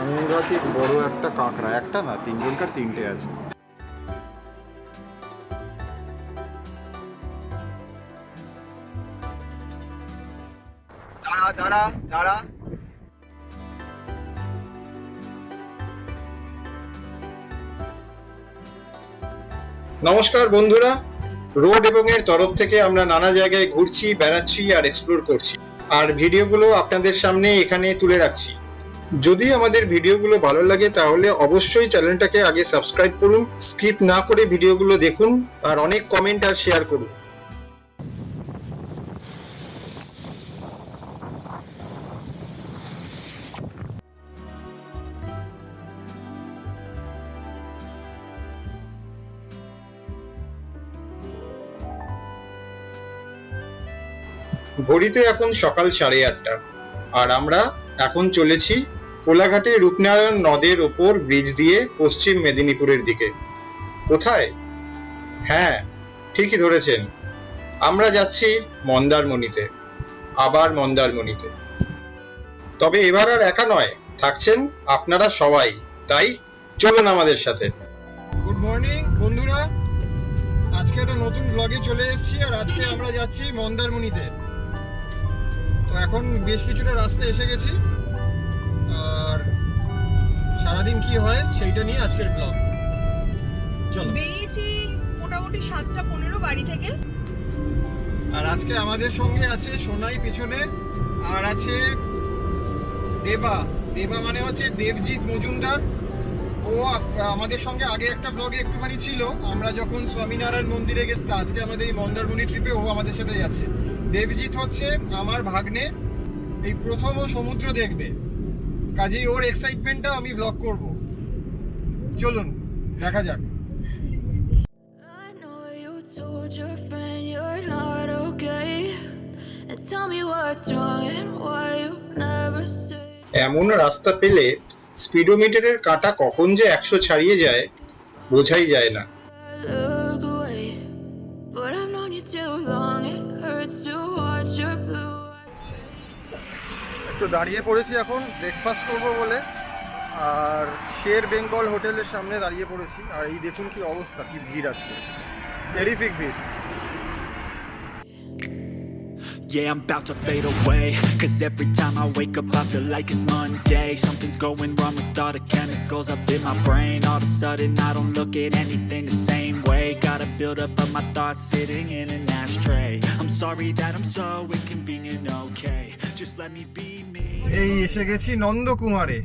সাংঘাতিক বড় একটা কাঁকড়া। একটা না, তিনজনকার তিনটে আছে। নমস্কার বন্ধুরা, রোড এবং এর তরফ থেকে আমরা নানা জায়গায় ঘুরছি, বেড়াচ্ছি আর এক্সপ্লোর করছি। আর ভিডিওগুলো আপনাদের সামনে এখানে তুলে রাখছি। যদি আমাদের ভিডিওগুলো ভালো লাগে তাহলে অবশ্যই চ্যানেলটাকে আগে সাবস্ক্রাইব করুন, স্কিপ না করে ভিডিওগুলো দেখুন, আর অনেক কমেন্ট আর শেয়ার করুন। ঘড়িতে এখন সকাল সাড়ে আটটা, আর আমরা এখন চলেছি কোলাঘাটে রূপনারায়ণ নদের ওপর ব্রিজ দিয়ে পশ্চিম মেদিনীপুরের দিকে। কোথায়? হ্যাঁ ঠিকই ধরেছেন। আমরা যাচ্ছি মন্দারমণিতে, আবার মন্দারমণিতে। তবে এবার আর একা নয়, থাকছেন আপনারা সবাই। তাই চলুন আমাদের সাথে। গুড মর্নিং বন্ধুরা। আজকে একটা নতুন ব্লগে চলে এসেছি আর আজকে আমরা যাচ্ছি মন্দারমণিতে। তো এখন বেশ কিছুটা রাস্তা এসে গেছি। আর সারাদিন কি হয় সেইটা নিয়ে আজকের ব্লগ চলো। বেরিয়েছি মোটামুটি সাতটা পনেরো বাড়ি থেকে। আর আজকে আমাদের সঙ্গে আছে সোনাই পিছনে আর আছে দেবা। দেবা মানে হচ্ছে দেবজিৎ মজুমদার। ও আমাদের সঙ্গে আগে একটা ব্লগে একটুখানি ছিল। আমরা যখন স্বামীনারায়ণ মন্দিরে গেছি আজকে আমাদের এই মন্দারমণি ট্রিপে ও আমাদের সাথে যাচ্ছে দেবজিৎ হচ্ছে আমার ভাগ্নে। এই প্রথম ও সমুদ্র দেখবে। কাজেই ওর এক্সাইটমেন্টটা আমি ব্লক করব। চলুন দেখা যাক। এমন রাস্তা পেলে স্পিডোমিটারের কাটা কখন যে একশো ছাড়িয়ে যায় বোঝাই যায় না। একটু দাঁড়িয়ে পড়েছি এখন ব্রেকফাস্ট করব বলে। আর শের বেঙ্গল হোটেলের সামনে দাঁড়িয়ে পড়েছি। আর এই দেখুন কি অবস্থা, কি ভিড় আজকে। টেরিফিক ভিড়। Yeah, I'm about to fade away Cause every time I wake up I feel like it's Monday Something's going wrong with all the chemicals up in my brain All of a sudden I don't look at anything the same way Got a build up of my thoughts sitting in an ashtray I'm sorry that I'm so inconvenient, okay Just let me be me এই এসে গেছি নন্দকুমারে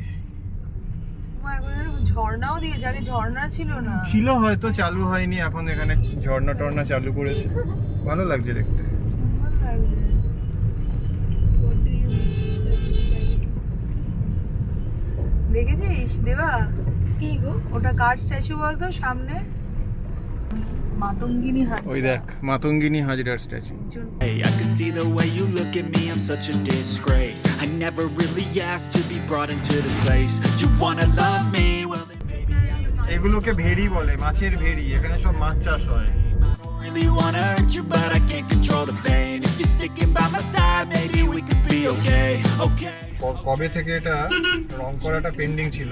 ঝর্ণাও দিয়েছে আগে ঝর্ণা ছিল না ছিল হয়তো চালু হয়নি এখন এখানে ঝর্ণা টর্ণা চালু করেছে ভালো লাগছে দেখতে দেখেছিস দেবা কি গো ওটা কার স্ট্যাচু বলতো সামনে মাতঙ্গিনী হাট ওই দেখ Matangini হাজরার statue Hey, I can see the way you look at me, I'm such a disgrace I never really asked to be brought into this place You wanna love me, well then maybe এগুলোকে ভেড়ি বলে মাছের ভেড়ি এখানে সব মাছ চাষ হয় really wanna hurt you But I can't কবে থেকে এটা রং করাটা পেন্ডিং ছিল?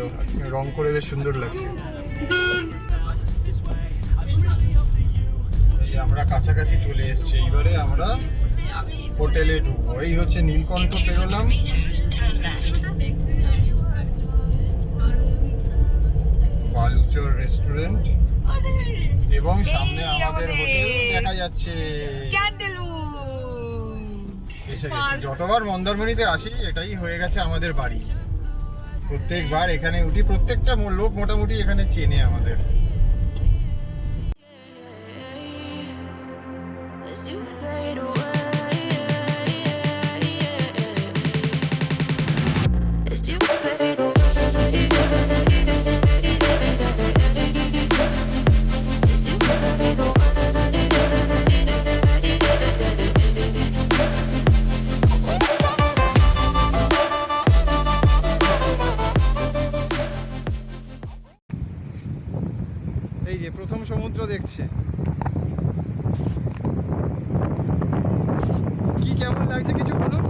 রং করে বেশ সুন্দর লাগছে। আমরা কাছাকাছি চলে এসেছি। এইবারে আমরা হোটেলে ঢুকবো। এই হচ্ছে নীলকণ্ঠ পেরোলাম। বালুচর রেস্টুরেন্ট এবং সামনে আমাদের হোটেল। দেখা যাচ্ছে। এসে গেছি। যতবার মন্দারমণিতে আসি এটাই হয়ে গেছে আমাদের বাড়ি। প্রত্যেকবার এখানে উঠি প্রত্যেকটা লোক মোটামুটি এখানে চেনে আমাদের। লাগছে কিছু বলুন।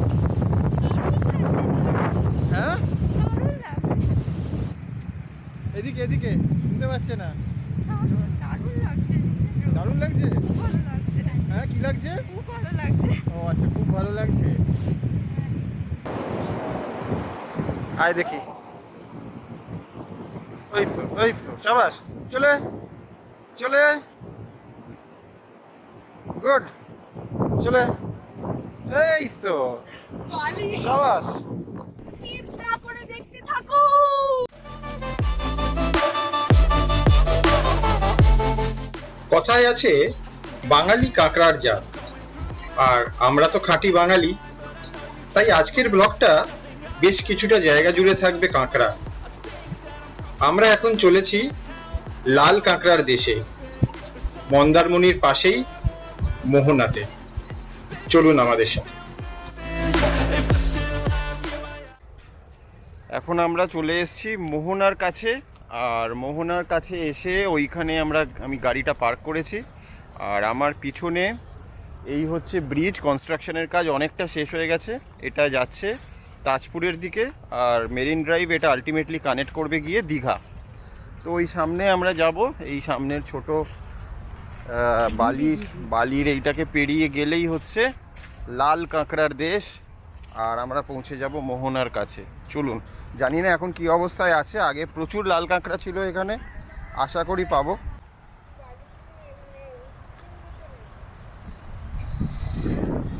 হ্যাঁ? এদিকে এদিকে, শুনতে পাচ্ছে না। দারুণ লাগছে? হ্যাঁ কি লাগছে? ও আচ্ছা খুব ভালো লাগছে। আয় দেখি। ওই তো ওই তো, সাবাস, চলে চলে গুড, চলে। এই তো। সাবাস। স্কিপ না করে দেখতে থাকো। কথায় আছে বাঙালি কাঁকড়ার জাত। আর আমরা তো খাঁটি বাঙালি। তাই আজকের ব্লগটা বেশ কিছুটা জায়গা জুড়ে থাকবে কাঁকড়া। আমরা এখন চলেছি লাল কাঁকড়ার দেশে মন্দারমণির পাশেই মোহনাতে। চলুন আমাদের সাথে। এখন আমরা চলে এসেছি মোহনার কাছে, আর মোহনার কাছে এসে ওইখানে আমরা, আমি গাড়িটা পার্ক করেছি। আর আমার পিছনে এই হচ্ছে ব্রিজ কনস্ট্রাকশনের কাজ অনেকটা শেষ হয়ে গেছে, এটা যাচ্ছে তাজপুরের দিকে, আর মেরিন ড্রাইভ এটা আলটিমেটলি কানেক্ট করবে গিয়ে দীঘা। তো ওই সামনে আমরা যাব, এই সামনের ছোট বালির বালির এইটাকে পেরিয়ে গেলেই হচ্ছে লাল কাঁকড়ার দেশ, আর আমরা পৌঁছে যাব মোহনার কাছে। চলুন, জানি না এখন কি অবস্থায় আছে, আগে প্রচুর লাল কাঁকড়া ছিল এখানে, আশা করি পাবো।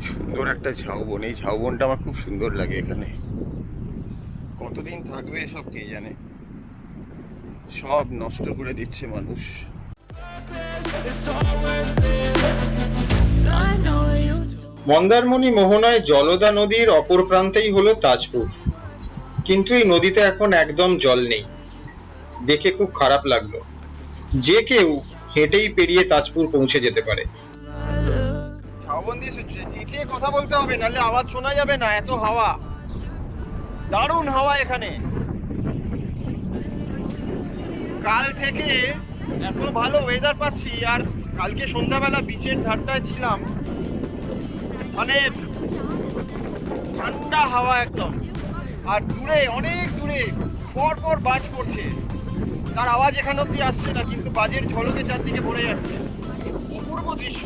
সুন্দর একটা ঝাউবন, এই ঝাউবনটা আমার খুব সুন্দর লাগে এখানে। কতদিন থাকবে সব কে জানে? সব নষ্ট করে দিচ্ছে মানুষ। মন্দারমণি মোহনায় জলদা নদীর অপর প্রান্তেই হলো তাজপুর। কিন্তু এই নদীতে এখন একদম জল নেই। দেখে খুব খারাপ লাগল। যে কেউ হেঁটেই পেরিয়ে তাজপুর পৌঁছে যেতে পারে। চেঁচিয়ে কথা বলতে হবে, নাহলে আওয়াজ শোনা যাবে না, এত হাওয়া। দারুণ হাওয়া এখানে। কাল থেকে এত ভালো ওয়েদার পাচ্ছি, আর কালকে সন্ধ্যাবেলা বিচের ধারটায় ছিলাম। মানে ঠান্ডা হাওয়া একদম। আর দূরে, অনেক দূরে, পর পর বাজ পড়ছে। তার আওয়াজ এখান অব্দি আসছে না, কিন্তু বাজের ঝলকে চারদিকে পড়ে যাচ্ছে। অপূর্ব দৃশ্য।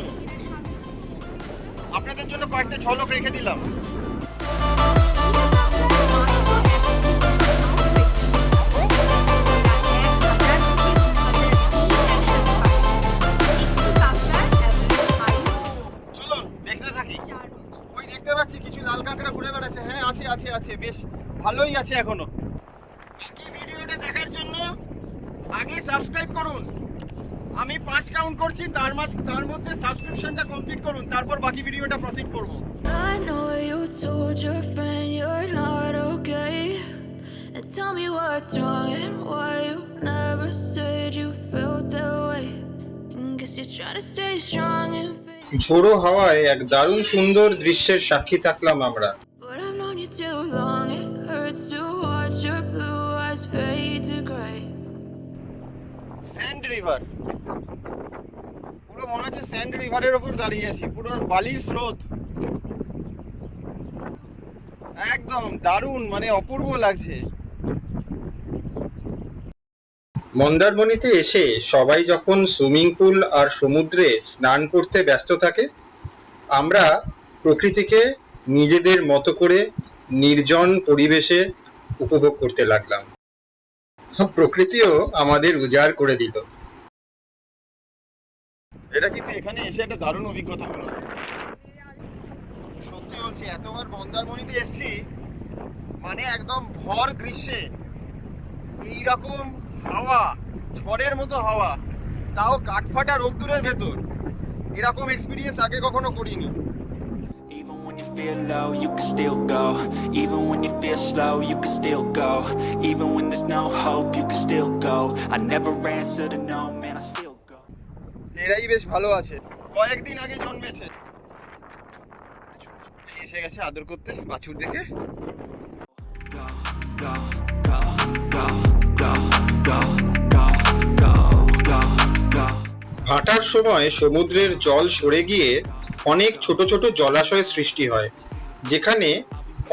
আপনাদের জন্য কয়েকটা ঝলক রেখে দিলাম। আছে বেশ ভালোই আছে এখনও বাকি ভিডিওটা দেখার জন্য আগে সাবস্ক্রাইব করুন আমি পাঁচ কাউন্ট করছি তার মাঝ তার মধ্যে সাবস্ক্রিপশনটা কমপ্লিট করুন তারপর বাকি ভিডিওটা প্রসিড করব I know you told your friend you're not okay. And tell me what's wrong and why you never said you felt that way. Guess you're trying to stay strong and ঝোড়ো হাওয়ায় এক দারুণ সুন্দর দৃশ্যের সাক্ষী থাকলাম আমরা রিভার পুরো মনে হচ্ছে স্যান্ড রিভারের দাঁড়িয়ে আছি, পুরো বালির স্রোত। একদম দারুণ মানে অপূর্ব লাগছে। মন্দারমণিতে এসে সবাই যখন সুইমিং পুল আর সমুদ্রে স্নান করতে ব্যস্ত থাকে, আমরা প্রকৃতিকে নিজেদের মতো করে নির্জন পরিবেশে উপভোগ করতে লাগলাম। প্রকৃতিও আমাদের উজাড় করে দিল। এটা কিন্তু এখানে এসে একটা দারুণ অভিজ্ঞতা মনে হচ্ছে সত্যি বলছি এতবার মন্দারমণিতে এসেছি মানে একদম ভর গ্রীষ্মে এইরকম হাওয়া ঝড়ের মতো হাওয়া তাও কাঠফাটা রোদ্দুরের ভেতর এরকম এক্সপিরিয়েন্স আগে কখনো করিনি Even when you feel low, you can still go. Even when you feel slow, you can still go. Even when there's no hope, you can still go. I never answer to no, man, I still. এরাই বেশ ভালো আছে। কয়েকদিন আগে জন্মেছে। এসে গেছে আদর করতে, বাছুর দেখে। ভাটার সময় সমুদ্রের জল সরে গিয়ে অনেক ছোট ছোট জলাশয় সৃষ্টি হয়, যেখানে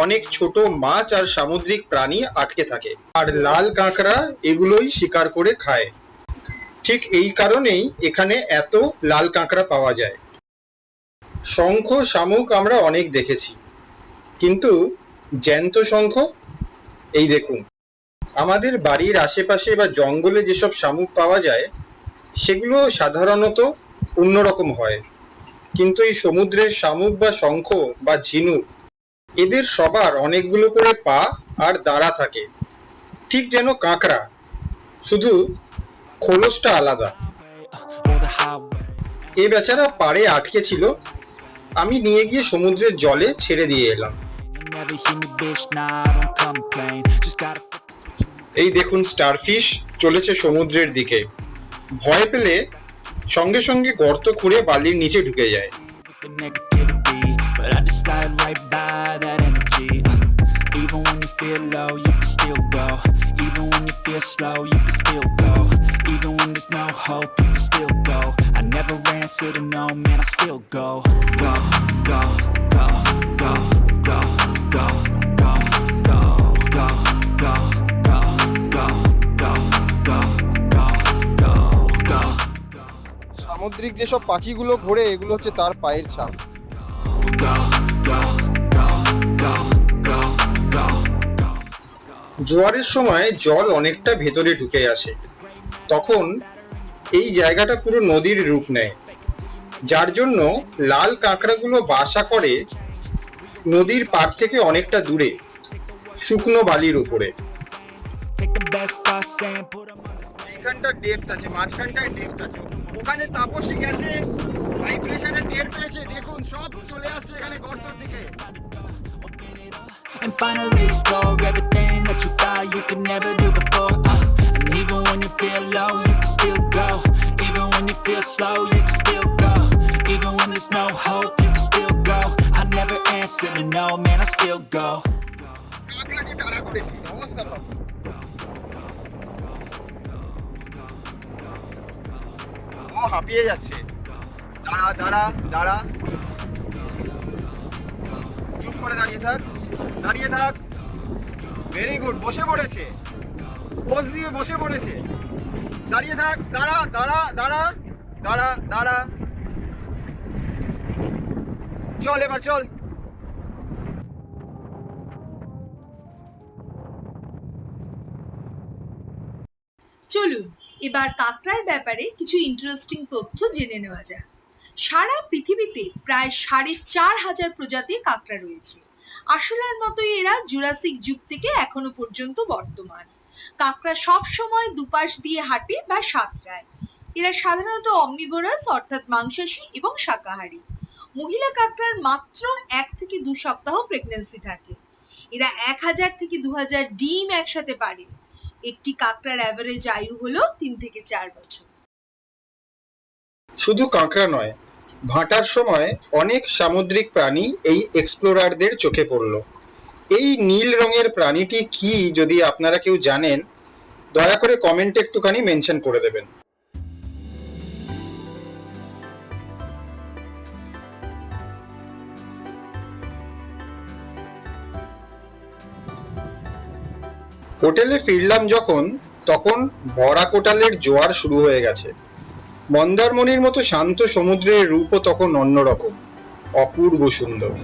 অনেক ছোট মাছ আর সামুদ্রিক প্রাণী আটকে থাকে। আর লাল কাঁকড়া এগুলোই শিকার করে খায়। ঠিক এই কারণেই এখানে এত লাল কাঁকড়া পাওয়া যায়। শঙ্খ, শামুক আমরা অনেক দেখেছি। কিন্তু জ্যান্ত শঙ্খ? এই দেখুন। আমাদের বাড়ির আশেপাশে বা জঙ্গলে যেসব শামুক পাওয়া যায়, সেগুলো সাধারণত অন্যরকম হয়। কিন্তু এই সমুদ্রের শামুক বা শঙ্খ বা ঝিনুক, এদের সবার অনেকগুলো করে পা আর দাঁড়া থাকে। ঠিক যেন কাঁকড়া। শুধু খোলসটা আলাদা। এ বেচারা পারে আটকে ছিল। আমি নিয়ে গিয়ে সমুদ্রের জলে ছেড়ে দিয়ে এলাম। এই দেখুন স্টারফিশ চলেছে সমুদ্রের দিকে। ভয় পেলে সঙ্গে সঙ্গে গর্ত খুঁড়ে বালির নিচে ঢুকে যায়। Hope, you can still go. I never answer to no, man, I still go. Go, go, go, go, go, go, go, go, go, go, go, go, go, go, go, go, go. সামুদ্রিক যেসব পাখিগুলো ঘোরে এগুলো হচ্ছে তার পায়ের ছাপ go, go, go, go, go, go, go. জোয়ারের সময় জল অনেকটা ভেতরে ঢুকে আসে তখন এই জায়গাটা পুরো নদীর রূপ নেয়। যার জন্য লাল কাঁকড়াগুলো বাসা করে নদীর পার থেকে অনেকটা দূরে শুকনো বালির উপরে। এইখানটার ডেপথ আছে মাঝখানটায় ডেপথ আছে। ওখানে তাপসী গেছে ভাইব্রেশনের টের দেখুন সব চলে আসছে এখানে গর্তর দিকে। When you feel slow, you can still go. Even when there's no hope, you can still go. I never answer to no, man, I still go. ও হাঁপিয়ে যাচ্ছে দাঁড়া দাঁড়া দাঁড়া চুপ করে দাঁড়িয়ে থাক দাঁড়িয়ে থাক ভেরি গুড বসে পড়েছে পোজ দিয়ে বসে পড়েছে দাঁড়িয়ে থাক, দাঁড়া দাঁড়া দাঁড়া দাঁড়া দাঁড়া। চল এবার, চল। চলুন, এবার কাঁকড়ার ব্যাপারে কিছু ইন্টারেস্টিং তথ্য জেনে নেওয়া যাক। সারা পৃথিবীতে প্রায় সাড়ে চার হাজার প্রজাতির কাঁকড়া রয়েছে। আসলের মতোই এরা জুরাসিক যুগ থেকে এখনও পর্যন্ত বর্তমান। কাঁকড়া সব সময় দুপাশ দিয়ে হাঁটে বা সাঁতরায়। এরা সাধারণত অমনিভোরাস অর্থাৎ মাংসাশী এবং শাকাহারী। মহিলা কাঁকড়ার মাত্র এক থেকে দু সপ্তাহ প্রেগন্যান্সি থাকে। এরা এক হাজার থেকে দু হাজার ডিম একসাথে পারে। একটি কাঁকড়ার অ্যাভারেজ আয়ু হলো তিন থেকে চার বছর। শুধু কাঁকড়া নয়, ভাটার সময় অনেক সামুদ্রিক প্রাণী এই এক্সপ্লোরারদের চোখে পড়ল। এই নীল রঙের প্রাণীটি কি যদি আপনারা কেউ জানেন, দয়া করে কমেন্টে একটুখানি মেনশন করে দেবেন। হোটেলে ফিরলাম যখন, তখন ভরা কোটালের জোয়ার শুরু হয়ে গেছে। মন্দারমণির মতো শান্ত সমুদ্রের রূপও তখন অন্যরকম, অপূর্ব সুন্দর।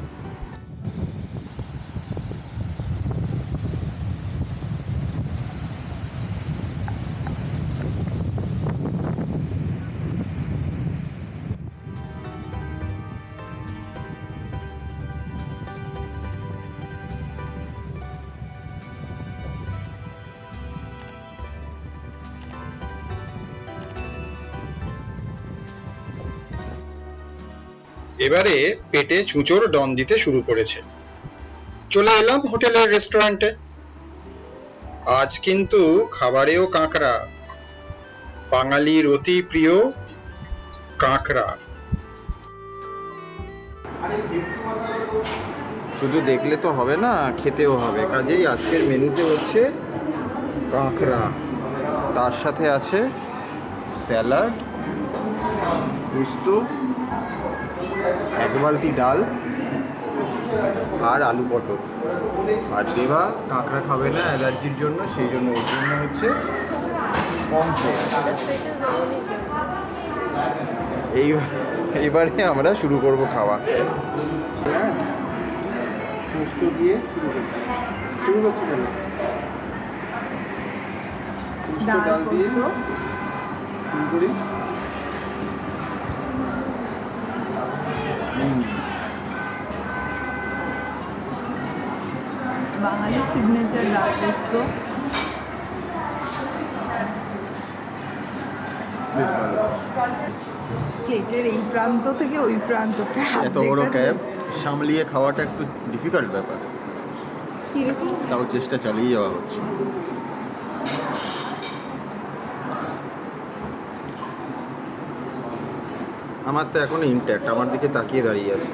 এবারে পেটে চুচোর ডন দিতে শুরু করেছে। চলে এলাম হোটেলের রেস্টুরেন্টে। আজ কিন্তু খাবারেও কাঁকড়া। বাঙালির অতি প্রিয় কাঁকড়া। শুধু দেখলে তো হবে না, খেতেও হবে। কাজেই আজকের মেনুতে হচ্ছে কাঁকড়া। তার সাথে আছে স্যালাড, পুস্ত এক বালতি ডাল আর আলু পটল। আর দেবা কাঁকড়া খাবে না অ্যালার্জির জন্য সেই জন্য ওর জন্য হচ্ছে কম এই এইবারে আমরা শুরু করব খাওয়া। হ্যাঁ? পোস্ত দিয়ে শুরু করছি। শুরু করছি কেন? পোস্ত ডাল দিয়ে শুরু করি। হুম বাঙালি সিগনেচার ডাল পোস্ত প্লেটের এই প্রান্ত থেকে ওই প্রান্ত এত বড় ক্যাব সামলিয়ে খাওয়াটা একটু ডিফিকাল্ট ব্যাপার। তাও চেষ্টা চালিয়ে যাওয়া হচ্ছে। আমার তো এখনও ইনট্যাক্ট আমার দিকে তাকিয়ে দাঁড়িয়ে আছে।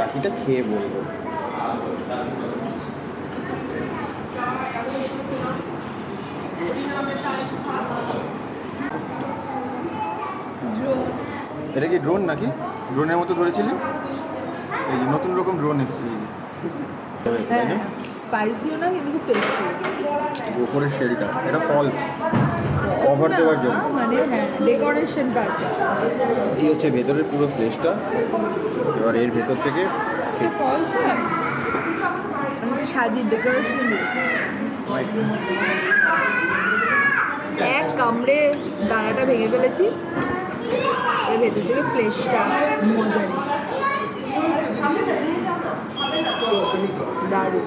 বাকিটা খেয়ে বলব। এটা কি ড্রোন নাকি? ড্রোনের মতো ধরেছিলি? এই যে নতুন রকম ড্রোন এসেছে। হ্যাঁ স্পাইসিও না কিন্তু খুব টেস্টি উপরের শেলটা এটা ফলস কভার দেওয়ার জন্য। মানে হ্যাঁ ডেকোরেশন পার্টি এই হচ্ছে ভেতরের পুরো ফ্লেশটা এবার এর ভেতর থেকে খেয়ে- সাজিয়ে ডেকোরেশন এক কামড়ে দানাটা ভেঙে ফেলেছি। এর ভেতর থেকে ফ্লেশটা মজা নিচ্ছি। দারুণ।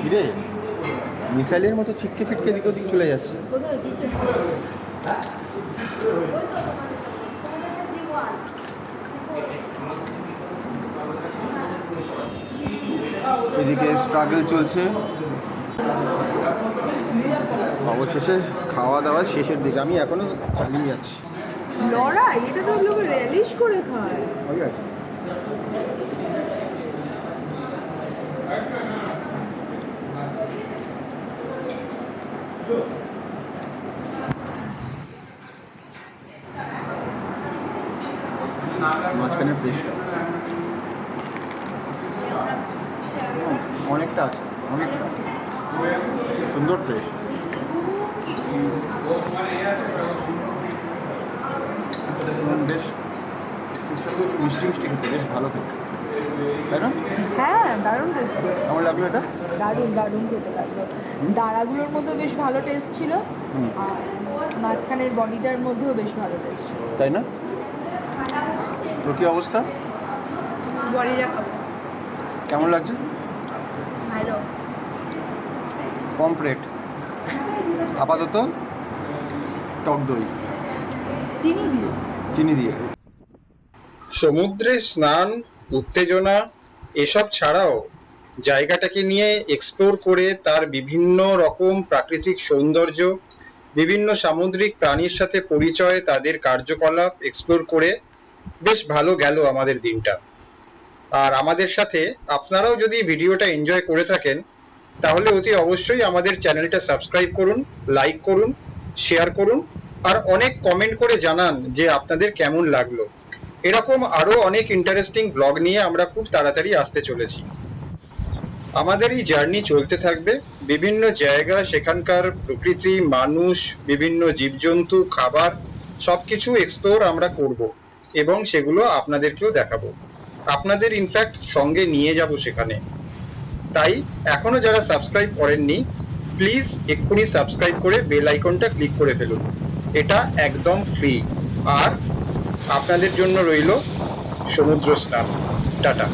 কিরে? মিসাইলের মতো ছিটকে ফিটকে দিক ওদিক চলে যাচ্ছে। এদিকে স্ট্রাগল চলছে। অবশেষে খাওয়া দাওয়া শেষের দিকে। আমি এখনও চালিয়ে যাচ্ছি। লড়াই এটা তো লোক রেলিশ করে খায় ওই আর কি। মাঝখানের প্লেসটা অনেকটা আছে অনেকটা সুন্দর প্লেস বেশ মিষ্টি মিষ্টি খেতে বেশ ভালো খেতে। তাই না? হ্যাঁ দারুণ টেস্টি কেমন লাগল এটা? দারুণ দারুণ খেতে লাগল। দাঁড়াগুলোর মধ্যে বেশ ভালো টেস্ট ছিল। আর মাঝখানের বডিটার মধ্যেও বেশ ভালো টেস্ট ছিল। তাই না? তোর কি অবস্থা? কেমন লাগছে? ভালো। পমফ্রেট। আপাতত টক দই। চিনি দিয়ে। চিনি দিয়ে। সমুদ্রে স্নান উত্তেজনা এসব ছাড়াও জায়গাটাকে নিয়ে এক্সপ্লোর করে তার বিভিন্ন রকম প্রাকৃতিক সৌন্দর্য বিভিন্ন সামুদ্রিক প্রাণীর সাথে পরিচয় তাদের কার্যকলাপ এক্সপ্লোর করে বেশ ভালো গেল আমাদের দিনটা। আর আমাদের সাথে আপনারাও যদি ভিডিওটা এনজয় করে থাকেন, তাহলে অতি অবশ্যই আমাদের চ্যানেলটা সাবস্ক্রাইব করুন লাইক করুন শেয়ার করুন, আর অনেক কমেন্ট করে জানান যে আপনাদের কেমন লাগল। এরকম আরও অনেক ইন্টারেস্টিং ব্লগ নিয়ে আমরা খুব তাড়াতাড়ি আসতে চলেছি। আমাদের এই জার্নি চলতে থাকবে। বিভিন্ন জায়গা, সেখানকার প্রকৃতি, মানুষ, বিভিন্ন জীবজন্তু, খাবার, সবকিছু এক্সপ্লোর আমরা করব। এবং সেগুলো আপনাদেরকেও দেখাবো। আপনাদের ইনফ্যাক্ট সঙ্গে নিয়ে যাব সেখানে। তাই এখনও যারা সাবস্ক্রাইব করেননি প্লিজ এক্ষুনি সাবস্ক্রাইব করে বেল আইকনটা ক্লিক করে ফেলুন। এটা একদম ফ্রি আর আপনাদের জন্য রইল সমুদ্র স্নান টাটা।